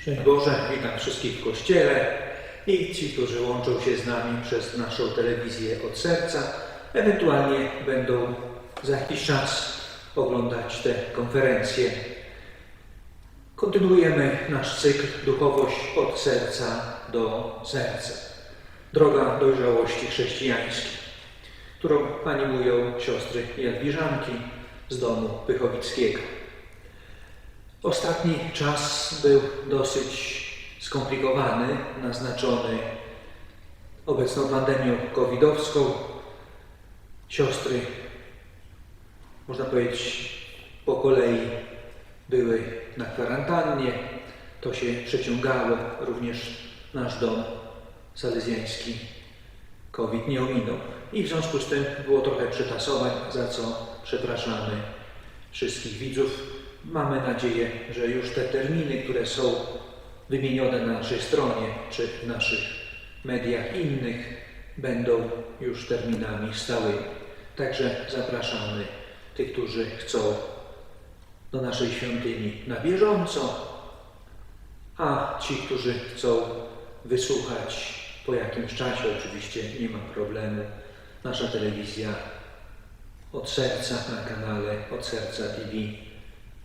Szczęść Boże, witam wszystkich w Kościele i ci, którzy łączą się z nami przez naszą telewizję od serca, ewentualnie będą za jakiś czas oglądać te konferencje. Kontynuujemy nasz cykl Duchowość od serca do serca. Droga dojrzałości chrześcijańskiej, którą animują siostry Jadwiżanki z domu Pychowickiego. Ostatni czas był dosyć skomplikowany, naznaczony obecną pandemią covidowską. Siostry, można powiedzieć, po kolei były na kwarantannie. To się przeciągało. Również nasz dom salezjański COVID nie ominął. I w związku z tym było trochę przetasowań, za co przepraszamy wszystkich widzów. Mamy nadzieję, że już te terminy, które są wymienione na naszej stronie czy w naszych mediach innych, będą już terminami stałymi. Także zapraszamy tych, którzy chcą do naszej świątyni na bieżąco, a ci, którzy chcą wysłuchać po jakimś czasie, oczywiście nie ma problemu. Nasza telewizja od serca na kanale Od Serca TV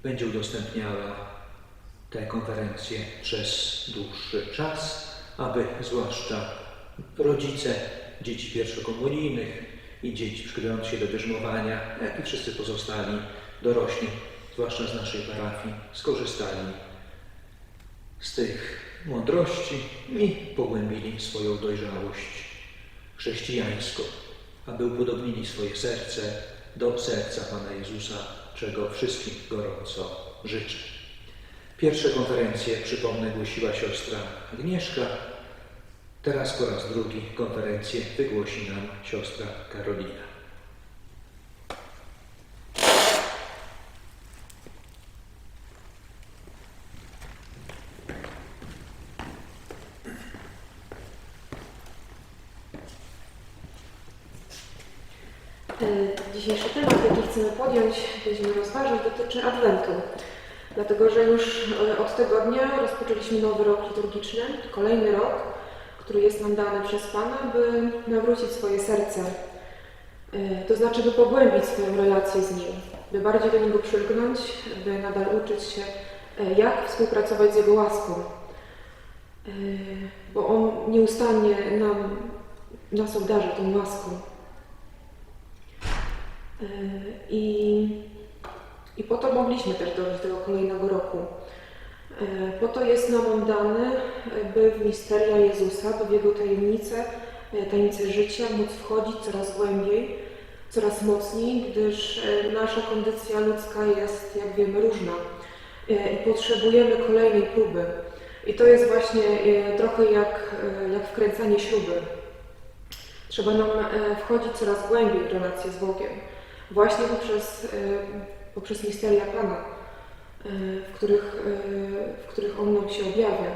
będzie udostępniała te konferencje przez dłuższy czas, aby zwłaszcza rodzice dzieci pierwszokomunijnych i dzieci przygotowujących się do bierzmowania, jak i wszyscy pozostali dorośli, zwłaszcza z naszej parafii, skorzystali z tych mądrości i pogłębili swoją dojrzałość chrześcijańską, aby upodobnili swoje serce do serca Pana Jezusa, czego wszystkim gorąco życzę. Pierwsze konferencje, przypomnę, głosiła siostra Agnieszka. Teraz po raz drugi konferencję wygłosi nam siostra Karolina. Dzisiejszy temat, jaki chcemy podjąć, będziemy rozważać, dotyczy Adwentu. Dlatego, że już e, od tego dnia rozpoczęliśmy nowy rok liturgiczny, kolejny rok, który jest nam dany przez Pana, by nawrócić swoje serce. E, To znaczy, by pogłębić swoją relację z Nim, by bardziej do Niego przylgnąć, by nadal uczyć się, e, jak współpracować z Jego łaską. Bo On nieustannie nam, nas obdarza tą łaską. I, I po to mogliśmy też do tego kolejnego roku. Yy, Po to jest nam on dany, by w misteria Jezusa, by w Jego tajemnice, yy, tajemnice życia móc wchodzić coraz głębiej, coraz mocniej, gdyż yy, nasza kondycja ludzka jest, jak wiemy, różna i potrzebujemy kolejnej próby. I to jest właśnie trochę jak, jak wkręcanie śruby. Trzeba nam wchodzić coraz głębiej w relację z Bogiem właśnie poprzez, y, poprzez misteria Pana, y, w których, y, w których On nam się objawia.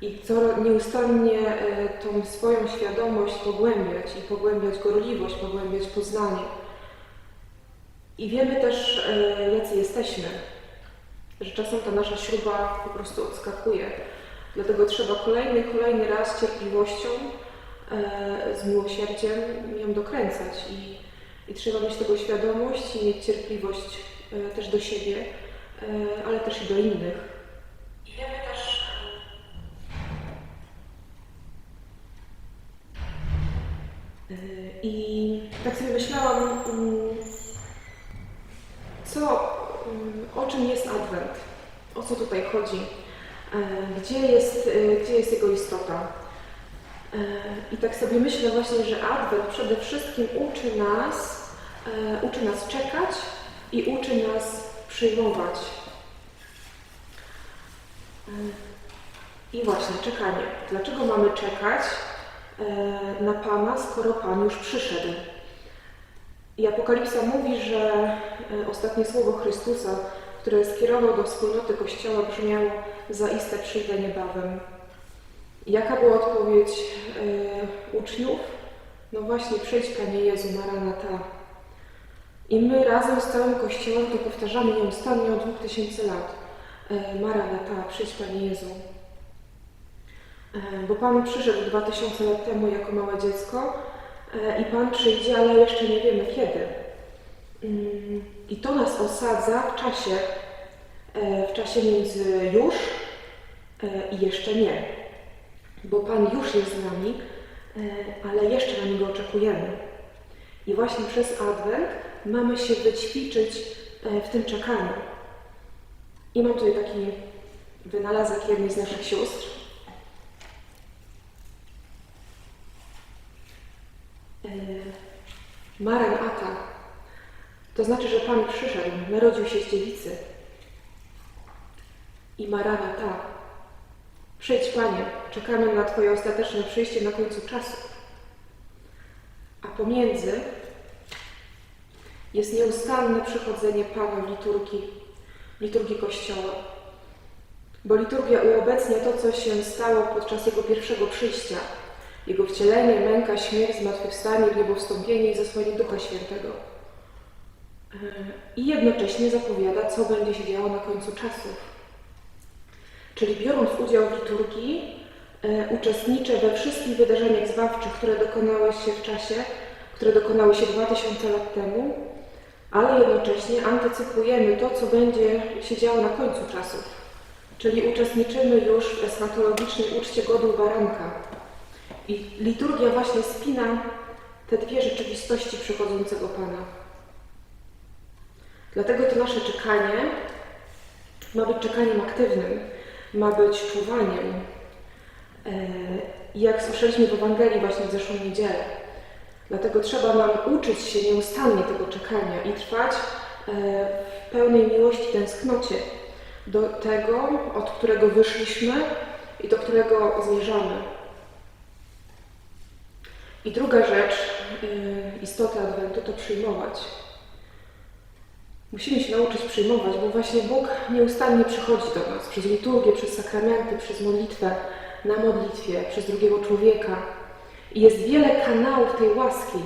I co nieustannie tą swoją świadomość pogłębiać i pogłębiać gorliwość, pogłębiać poznanie. I wiemy też, jacy jesteśmy, że czasem ta nasza śruba po prostu odskakuje. Dlatego trzeba kolejny, kolejny raz cierpliwością, z miłosierdziem ją dokręcać i i trzeba mieć tego świadomość i mieć cierpliwość e, też do siebie, e, ale też i do innych. I e, tak sobie myślałam, mm, co, mm, o czym jest Adwent, o co tutaj chodzi, gdzie jest, gdzie jest jego istota. E, I tak sobie myślę właśnie, że Adwent przede wszystkim uczy nas, e, uczy nas czekać i uczy nas przyjmować. E, I właśnie czekanie. Dlaczego mamy czekać na Pana, skoro Pan już przyszedł? I Apokalipsa mówi, że ostatnie słowo Chrystusa, które skierował do wspólnoty Kościoła, brzmiało zaiste przyjdę niebawem. Jaka była odpowiedź e, uczniów? No właśnie, przyjdź Panie Jezu, Maranata. I my razem z całym Kościołem to powtarzamy nieustannie od 2000 lat. e, Maranata, przyjdź Panie Jezu. E, Bo Pan przyszedł 2000 lat temu jako małe dziecko i Pan przyjdzie, ale jeszcze nie wiemy kiedy. Mm, I to nas osadza w czasie, w czasie między już i jeszcze nie. Bo Pan już jest z nami, e, ale jeszcze na Niego oczekujemy. I właśnie przez Adwent mamy się wyćwiczyć e, w tym czekaniu. I mam tutaj taki wynalazek jednej z naszych sióstr. E, Maranata. To znaczy, że Pan przyszedł, narodził się z dziewicy. I Maranata. Przyjdź, Panie, czekamy na Twoje ostateczne przyjście na końcu czasu. A pomiędzy jest nieustanne przychodzenie Pana w liturgii, liturgii Kościoła. Bo liturgia uobecnia to, co się stało podczas Jego pierwszego przyjścia. Jego wcielenie, męka, śmierć, zmartwychwstanie, wstąpienie i zesłanie Ducha Świętego. E, I jednocześnie zapowiada, co będzie się działo na końcu czasów. Czyli biorąc udział w liturgii, e, uczestniczę we wszystkich wydarzeniach zbawczych, które dokonały się w czasie, które dokonały się 2000 lat temu, ale jednocześnie antycypujemy to, co będzie się działo na końcu czasów. Czyli uczestniczymy już w eschatologicznej uczcie godów baranka. I liturgia właśnie spina te dwie rzeczywistości przychodzącego Pana. Dlatego to nasze czekanie ma być czekaniem aktywnym, ma być czuwaniem. E, jak słyszeliśmy w Ewangelii właśnie w zeszłą niedzielę, dlatego trzeba nam uczyć się nieustannie tego czekania i trwać e, w pełnej miłości, tęsknocie do tego, od którego wyszliśmy i do którego zmierzamy. I druga rzecz, y, istota Adwentu, to przyjmować. Musimy się nauczyć przyjmować, bo właśnie Bóg nieustannie przychodzi do nas przez liturgię, przez sakramenty, przez modlitwę, na modlitwie, przez drugiego człowieka. I jest wiele kanałów tej łaski,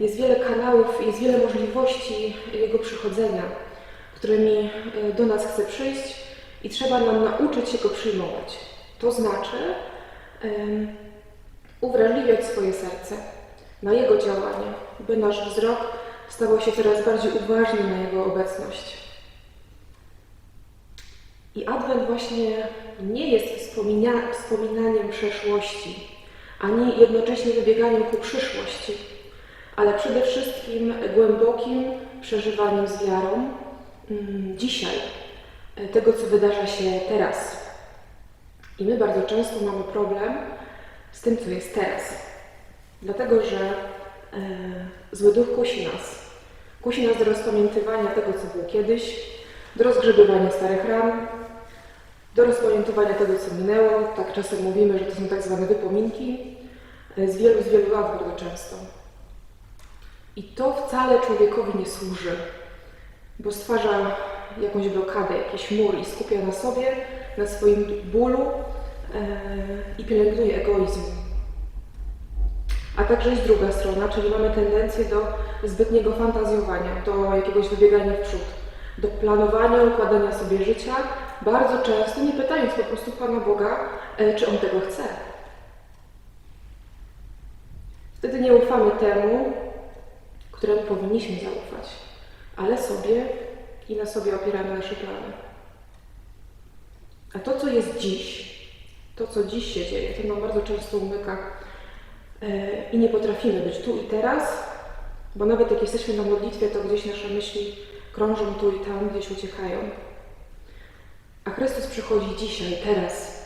jest wiele kanałów, jest wiele możliwości Jego przychodzenia, którymi y, do nas chce przyjść i trzeba nam nauczyć się Go przyjmować. To znaczy ym, uwrażliwiać swoje serce na Jego działanie, by nasz wzrok stawał się coraz bardziej uważny na Jego obecność. I Adwent właśnie nie jest wspomina- wspominaniem przeszłości, ani jednocześnie wybieganiem ku przyszłości, ale przede wszystkim głębokim przeżywaniem z wiarą mm, dzisiaj, tego co wydarza się teraz. I my bardzo często mamy problem z tym, co jest teraz. Dlatego, że zły duch kusi nas. Kusi nas do rozpamiętywania tego, co było kiedyś, do rozgrzebywania starych ran, do rozpamiętywania tego, co minęło. Tak czasem mówimy, że to są tak zwane wypominki e, z wielu, z wielu lat bardzo często. I to wcale człowiekowi nie służy, bo stwarza jakąś blokadę, jakiś mur i skupia na sobie, na swoim bólu e, i pielęgnuje egoizm. A także jest druga strona, czyli mamy tendencję do zbytniego fantazjowania, do jakiegoś wybiegania w przód, do planowania, układania sobie życia, bardzo często nie pytając po prostu Pana Boga, e, czy On tego chce. Wtedy nie ufamy temu, któremu powinniśmy zaufać, ale sobie i na sobie opieramy nasze plany. A to, co jest dziś, to, co dziś się dzieje, to nam bardzo często umyka i nie potrafimy być tu i teraz, bo nawet jak jesteśmy na modlitwie, to gdzieś nasze myśli krążą tu i tam, gdzieś uciekają. A Chrystus przychodzi dzisiaj, teraz.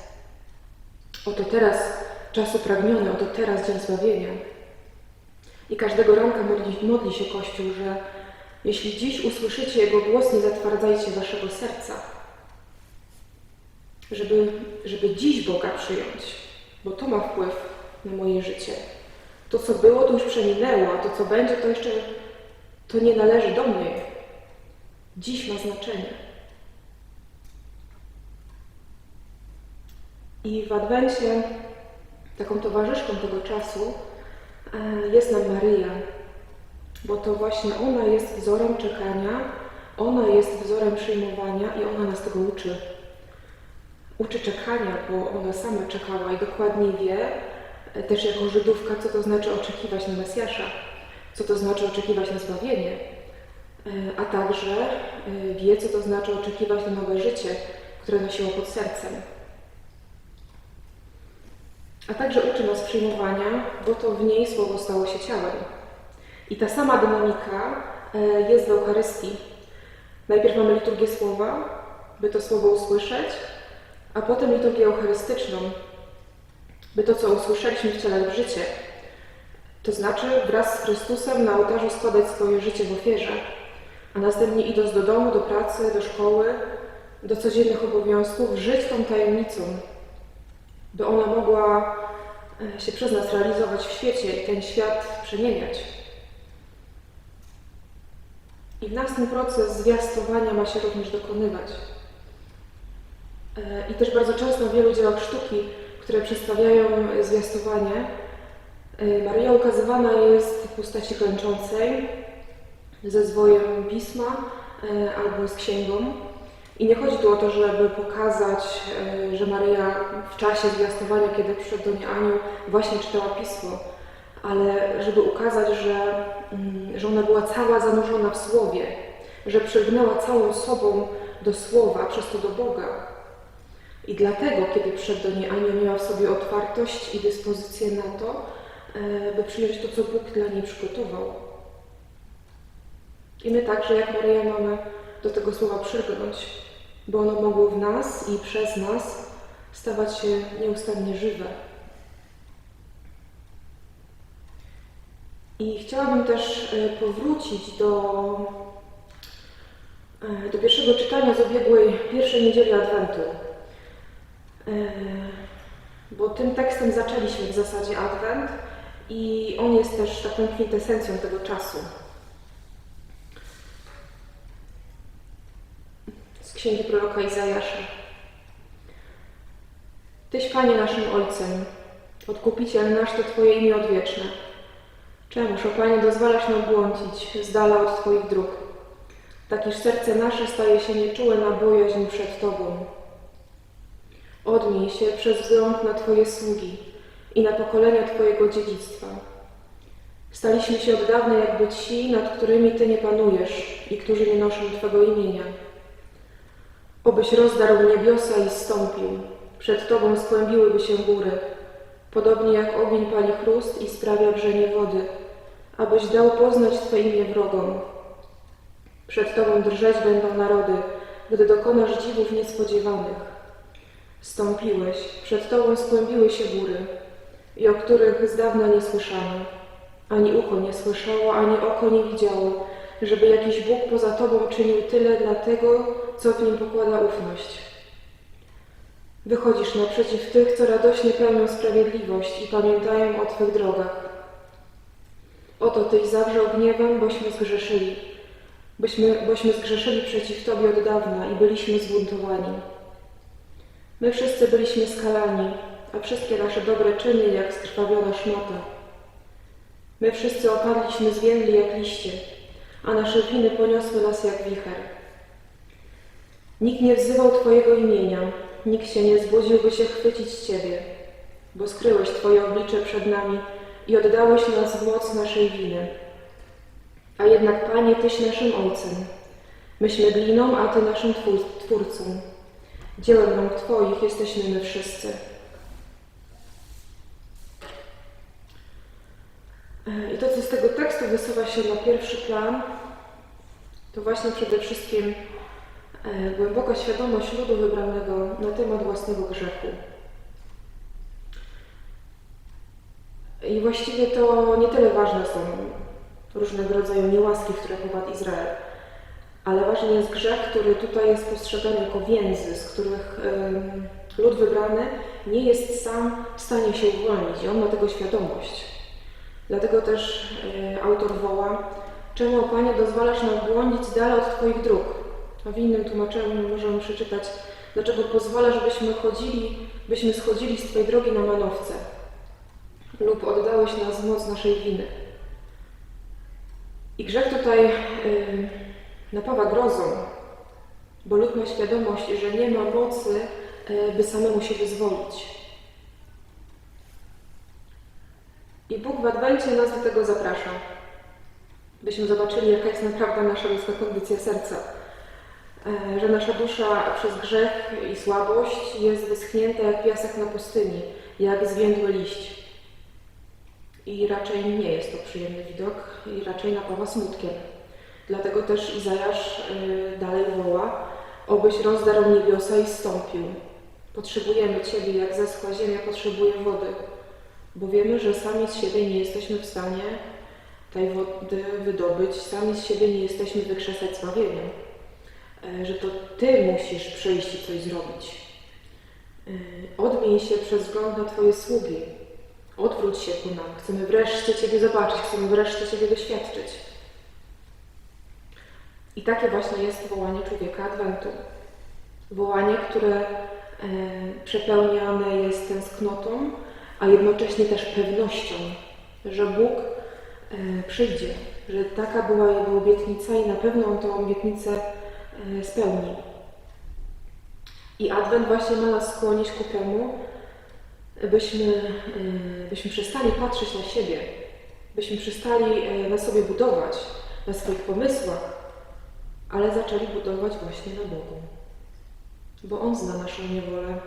Oto teraz czas upragniony, oto teraz dzień zbawienia. I każdego ranka modli, modli się Kościół, że jeśli dziś usłyszycie Jego głos, nie zatwardzajcie waszego serca. Żeby, żeby dziś Boga przyjąć, bo to ma wpływ na moje życie. To, co było, to już przeminęło, a to, co będzie, to jeszcze to nie należy do mnie. Dziś ma znaczenie. I w Adwencie taką towarzyszką tego czasu e, jest nam Maryja, bo to właśnie ona jest wzorem czekania, ona jest wzorem przyjmowania i ona nas tego uczy. uczy czekania, bo ona sama czekała i dokładnie wie, też jako Żydówka, co to znaczy oczekiwać na Mesjasza, co to znaczy oczekiwać na zbawienie, e, a także e, wie, co to znaczy oczekiwać na nowe życie, które nosiła pod sercem. A także uczy nas przyjmowania, bo to w niej Słowo stało się ciałem. I ta sama dynamika e, jest w Eucharystii. Najpierw mamy liturgię Słowa, by to Słowo usłyszeć, a potem liturgię Eucharystyczną, by to, co usłyszeliśmy, wcielać w życie. To znaczy wraz z Chrystusem na ołtarzu składać swoje życie w ofierze, a następnie idąc do domu, do pracy, do szkoły, do codziennych obowiązków, żyć tą tajemnicą, by ona mogła e, się przez nas realizować w świecie i ten świat przemieniać. I w nas ten proces zwiastowania ma się również dokonywać. E, I też bardzo często w wielu dziełach sztuki, które przedstawiają zwiastowanie, e, Maryja ukazywana jest w postaci klęczącej, ze zwojem pisma e, albo z księgą. I nie chodzi tu o to, żeby pokazać, e, że Maryja w czasie zwiastowania, kiedy przyszedł do niej anioł, właśnie czytała pismo, ale żeby ukazać, że, mm, że ona była cała zanurzona w Słowie, że przygnęła całą sobą do Słowa, przez to do Boga. I dlatego, kiedy przyszedł do niej anioł, miała w sobie otwartość i dyspozycję na to, e, by przyjąć to, co Bóg dla niej przygotował. I my także, jak Maryja, mamy do tego słowa przylgnąć, by ono mogło w nas i przez nas stawać się nieustannie żywe. I chciałabym też e, powrócić do, e, do pierwszego czytania z ubiegłej pierwszej niedzieli Adwentu. E, Bo tym tekstem zaczęliśmy w zasadzie Adwent i on jest też taką kwintesencją tego czasu. z księgi proroka Izajasza. Tyś, Panie, naszym Ojcem, Odkupiciel nasz to Twoje imię odwieczne. Czemuż, o Panie, dozwalasz nam błądzić z dala od Twoich dróg, tak iż serce nasze staje się nieczułe na bojaźń przed Tobą. Odmień się przez wzgląd na Twoje sługi i na pokolenia Twojego dziedzictwa. Staliśmy się od dawna jakby ci, nad którymi Ty nie panujesz i którzy nie noszą Twego imienia. Obyś rozdarł niebiosa i stąpił, przed Tobą skłębiłyby się góry, podobnie jak ogień pali chrust i sprawia wrzenie wody, abyś dał poznać Twe imię wrogom. Przed Tobą drżeć będą narody, gdy dokonasz dziwów niespodziewanych. Stąpiłeś, przed Tobą skłębiły się góry, i o których z dawna nie słyszano. Ani ucho nie słyszało, ani oko nie widziało, żeby jakiś Bóg poza Tobą czynił tyle dla tego, co w nim pokłada ufność. Wychodzisz naprzeciw tych, co radośnie pełnią sprawiedliwość i pamiętają o Twych drogach. Oto Tyś zawrzał gniewem, bośmy zgrzeszyli, byśmy, bośmy zgrzeszyli przeciw Tobie od dawna i byliśmy zbuntowani. My wszyscy byliśmy skalani, a wszystkie nasze dobre czyny jak skrwawiona szmata. My wszyscy opadliśmy zwiędli jak liście, a nasze winy poniosły nas jak wicher. Nikt nie wzywał Twojego imienia, nikt się nie zbudził, by się chwycić Ciebie, bo skryłeś Twoje oblicze przed nami i oddałeś nas w moc naszej winy. A jednak, Panie, Tyś naszym Ojcem. Myśmy gliną, a Ty naszym twór, Twórcą. Dziełem rąk Twoich jesteśmy my wszyscy. E, I to, co z tego tekstu wysuwa się na pierwszy plan, to właśnie przede wszystkim e, głęboka świadomość ludu wybranego na temat własnego grzechu. I właściwie to nie tyle ważne są różnego rodzaju niełaski, które popadł Izrael, ale ważny jest grzech, który tutaj jest postrzegany jako więzy, z których lud wybrany nie jest sam w stanie się uwolnić i on ma tego świadomość. Dlatego też e, autor woła, czemu, Panie, dozwalasz nam błądzić dala od Twoich dróg? A w innym tłumaczeniu możemy przeczytać, dlaczego pozwalasz, byśmy chodzili, byśmy schodzili z Twojej drogi na manowce lub oddałeś nas moc naszej winy. I grzech tutaj y, napawa grozą, bo lud ma świadomość, że nie ma mocy e, by samemu się wyzwolić. I Bóg w Adwencie nas do tego zaprasza, byśmy zobaczyli, jaka jest naprawdę nasza ludzka kondycja serca. E, Że nasza dusza przez grzech i słabość jest wyschnięta jak piasek na pustyni, jak zwiędły liść. I raczej nie jest to przyjemny widok i raczej napawa smutkiem. Dlatego też Izajasz y, dalej woła, obyś rozdarł niebiosa i stąpił. Potrzebujemy Ciebie, jak zeschła ziemia potrzebuje wody, bo wiemy, że sami z siebie nie jesteśmy w stanie tej wody wydobyć, sami z siebie nie jesteśmy wykrzesać zbawieniem. E, Że to Ty musisz przyjść i coś zrobić. Y, Odmień się przez wzgląd na Twoje sługi. Odwróć się ku nam. Chcemy wreszcie Ciebie zobaczyć, chcemy wreszcie Ciebie doświadczyć. I takie właśnie jest wołanie człowieka Adwentu. Wołanie, które e, przepełniane jest tęsknotą, a jednocześnie też pewnością, że Bóg e, przyjdzie, że taka była Jego obietnica i na pewno On tę obietnicę e, spełni. I Adwent właśnie ma nas skłonić ku temu, byśmy, byśmy przestali patrzeć na siebie, byśmy przestali na sobie budować, na swoich pomysłach, ale zaczęli budować właśnie na Bogu. Bo On zna naszą niewolę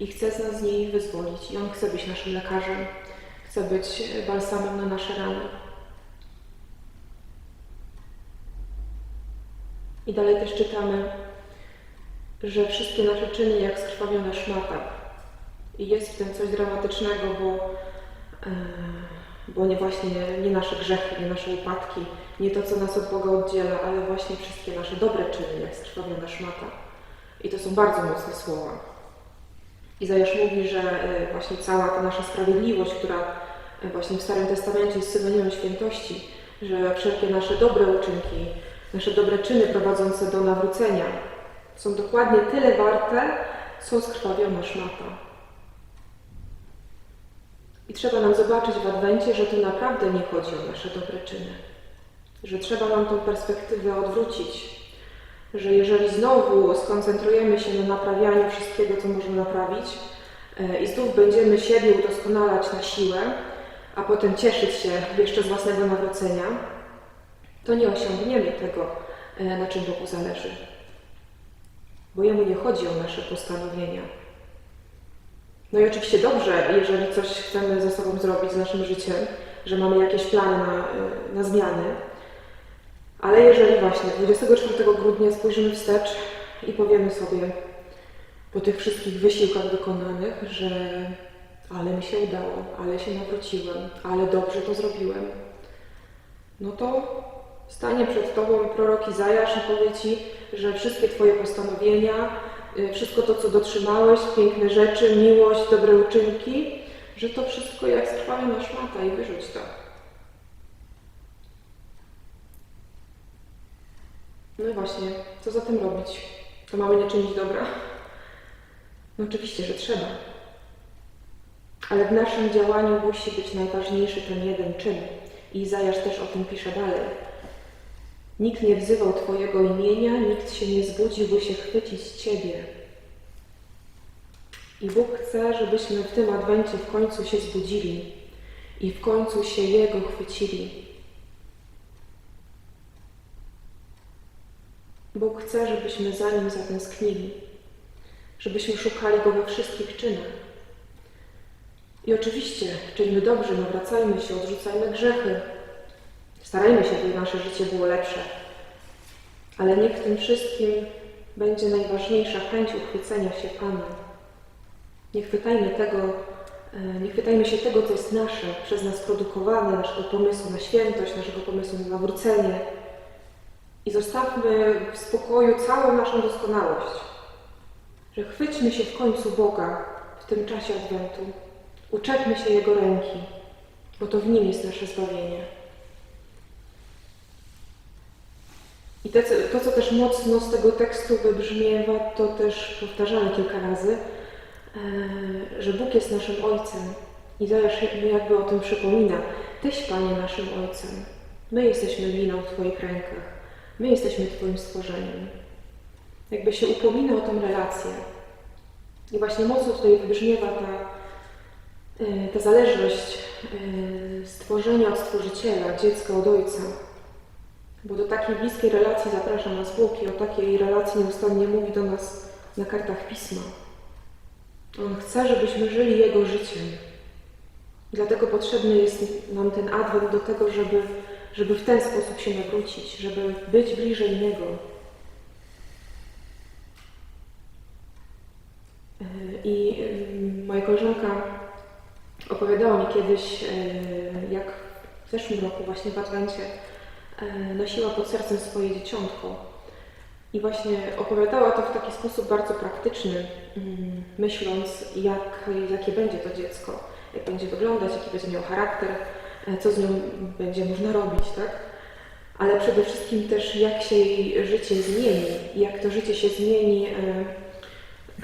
i chce z nas z niej wyzwolić. I On chce być naszym lekarzem, chce być balsamem na nasze rany. I dalej też czytamy, że wszystkie nasze czyny jak skrwawiona szmata. I jest w tym coś dramatycznego, bo, e, bo nie właśnie nie nasze grzechy, nie nasze upadki, nie to, co nas od Boga oddziela, ale właśnie wszystkie nasze dobre czyny, jak skrwawiona szmata. I to są bardzo mocne słowa. Izajasz mówi, że e, właśnie cała ta nasza sprawiedliwość, która e, właśnie w Starym Testamencie jest synonimem świętości, że wszelkie nasze dobre uczynki, nasze dobre czyny prowadzące do nawrócenia są dokładnie tyle warte, co skrwawiona szmata. I trzeba nam zobaczyć w Adwencie, że tu naprawdę nie chodzi o nasze dobre czyny. Że trzeba nam tą perspektywę odwrócić. Że jeżeli znowu skoncentrujemy się na naprawianiu wszystkiego, co możemy naprawić e, i znów będziemy siebie udoskonalać na siłę, a potem cieszyć się jeszcze z własnego nawrócenia, to nie osiągniemy tego, e, na czym Bogu zależy. Bo Jemu nie chodzi o nasze postanowienia. No i oczywiście dobrze, jeżeli coś chcemy ze sobą zrobić z naszym życiem, że mamy jakieś plany na, na zmiany, ale jeżeli właśnie 24 grudnia spojrzymy wstecz i powiemy sobie po tych wszystkich wysiłkach wykonanych, że ale mi się udało, ale się nawróciłem, ale dobrze to zrobiłem, no to stanie przed Tobą prorok Izajasz i powie Ci, że wszystkie Twoje postanowienia, y, wszystko to, co dotrzymałeś, piękne rzeczy, miłość, dobre uczynki, że to wszystko jak skrwawiona szmata i wyrzuć to. No i właśnie, co za tym robić? To mamy nie czynić dobra? No oczywiście, że trzeba. Ale w naszym działaniu musi być najważniejszy ten jeden czyn. I Izajasz też o tym pisze dalej. Nikt nie wzywał Twojego imienia, nikt się nie zbudził, by się chwycić Ciebie. I Bóg chce, żebyśmy w tym Adwencie w końcu się zbudzili i w końcu się Jego chwycili. Bóg chce, żebyśmy za Nim zatęsknili, żebyśmy szukali Go we wszystkich czynach. I oczywiście, czyńmy dobrze, nawracajmy się, odrzucajmy grzechy, starajmy się, by nasze życie było lepsze. Ale niech w tym wszystkim będzie najważniejsza chęć uchwycenia się Pana. Nie chwytajmy tego, e, nie chwytajmy się tego, co jest nasze, przez nas produkowane, naszego pomysłu na świętość, naszego pomysłu na nawrócenie. I zostawmy w spokoju całą naszą doskonałość. Że chwyćmy się w końcu Boga w tym czasie Adwentu. Uczepmy się Jego ręki, bo to w Nim jest nasze zbawienie. I to, to, co też mocno z tego tekstu wybrzmiewa, to też powtarzamy kilka razy, e, że Bóg jest naszym Ojcem. I Izajasz jakby o tym przypomina. Tyś, Panie, naszym Ojcem. My jesteśmy liną w Twoich rękach. My jesteśmy Twoim stworzeniem. Jakby się upomina o tą relację. I właśnie mocno tutaj wybrzmiewa ta, e, ta zależność e, stworzenia od Stworzyciela, dziecka od Ojca. Bo do takiej bliskiej relacji zaprasza nas Bóg i o takiej relacji nieustannie mówi do nas na kartach Pisma. On chce, żebyśmy żyli Jego życiem. Dlatego potrzebny jest nam ten adwent do tego, żeby, żeby w ten sposób się nawrócić, żeby być bliżej Niego. Yy, I yy, moja koleżanka opowiadała mi kiedyś, yy, jak w zeszłym roku właśnie w Adwencie yy, nosiła pod sercem swoje dzieciątko. I właśnie opowiadała to w taki sposób bardzo praktyczny, mm, myśląc, jak, jakie będzie to dziecko, jak będzie wyglądać, jaki będzie miał charakter, e, co z nią będzie można robić, tak? Ale przede wszystkim też, jak się jej życie zmieni, jak to życie się zmieni e,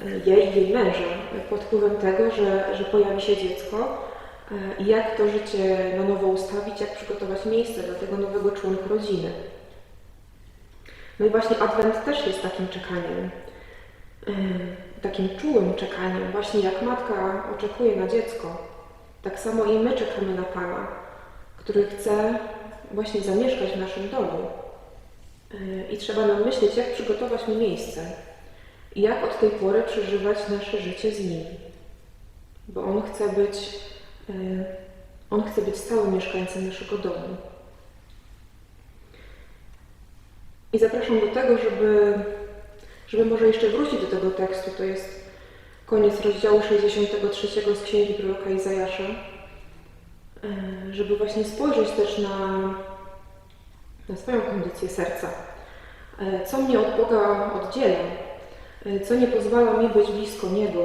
e, jej i jej męża pod wpływem tego, że, że pojawi się dziecko e, i jak to życie na nowo ustawić, jak przygotować miejsce dla tego nowego członka rodziny. No i właśnie Adwent też jest takim czekaniem, takim czułym czekaniem. Właśnie jak matka oczekuje na dziecko, tak samo i my czekamy na Pana, który chce właśnie zamieszkać w naszym domu. I trzeba nam myśleć, jak przygotować mu miejsce i jak od tej pory przeżywać nasze życie z Nim. Bo On chce być, yy, On chce być stałym mieszkańcem naszego domu. I zapraszam do tego, żeby, żeby może jeszcze wrócić do tego tekstu. To jest koniec rozdziału 63 z księgi proroka Izajasza. E, Żeby właśnie spojrzeć też na, na swoją kondycję serca. E, Co mnie od Boga oddziela? E, Co nie pozwala mi być blisko Niego?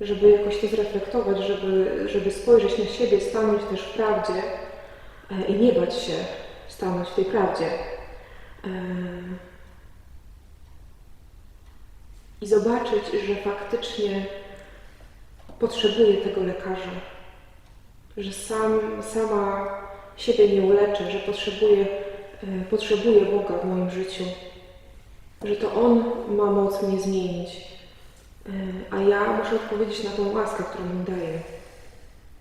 Żeby jakoś to zreflektować, żeby, żeby spojrzeć na siebie, stanąć też w prawdzie i nie bać się stanąć w tej prawdzie. I zobaczyć, że faktycznie potrzebuję tego lekarza, że sam, sama siebie nie uleczę, że potrzebuję, e, potrzebuję Boga w moim życiu, że to On ma moc mnie zmienić, E, a ja muszę odpowiedzieć na tą łaskę, którą mi daje.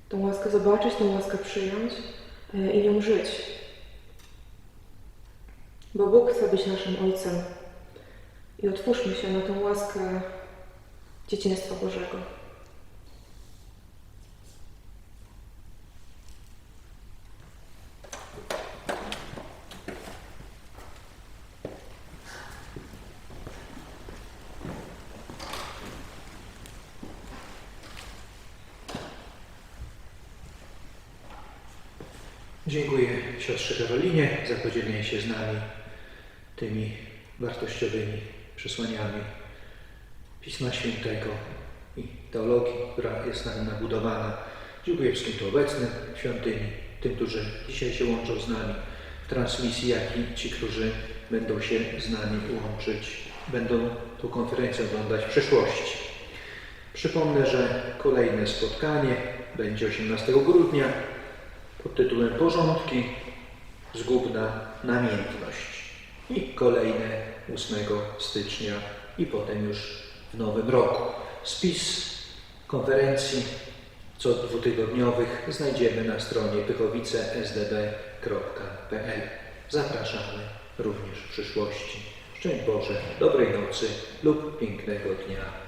Tą łaskę zobaczyć, tą łaskę przyjąć e, i nią żyć. Bo Bóg chce być naszym Ojcem. I otwórzmy się na tą łaskę dzieciństwa Bożego. Dziękuję siostrze Karolinie za podzielenie się z nami tymi wartościowymi przesłaniami Pisma Świętego i teologii, która jest na tym nabudowana. Dziękuję wszystkim tu obecnym w świątyni, tym, którzy dzisiaj się łączą z nami w transmisji, jak i ci, którzy będą się z nami łączyć, będą tą konferencję oglądać w przyszłości. Przypomnę, że kolejne spotkanie będzie 18 grudnia pod tytułem Porządki, zgubna namiętność. I kolejne 8 stycznia i potem już w nowym roku. Spis konferencji co dwutygodniowych znajdziemy na stronie pychowicesdb.pl. Zapraszamy również w przyszłości. Szczęść Boże, dobrej nocy lub pięknego dnia.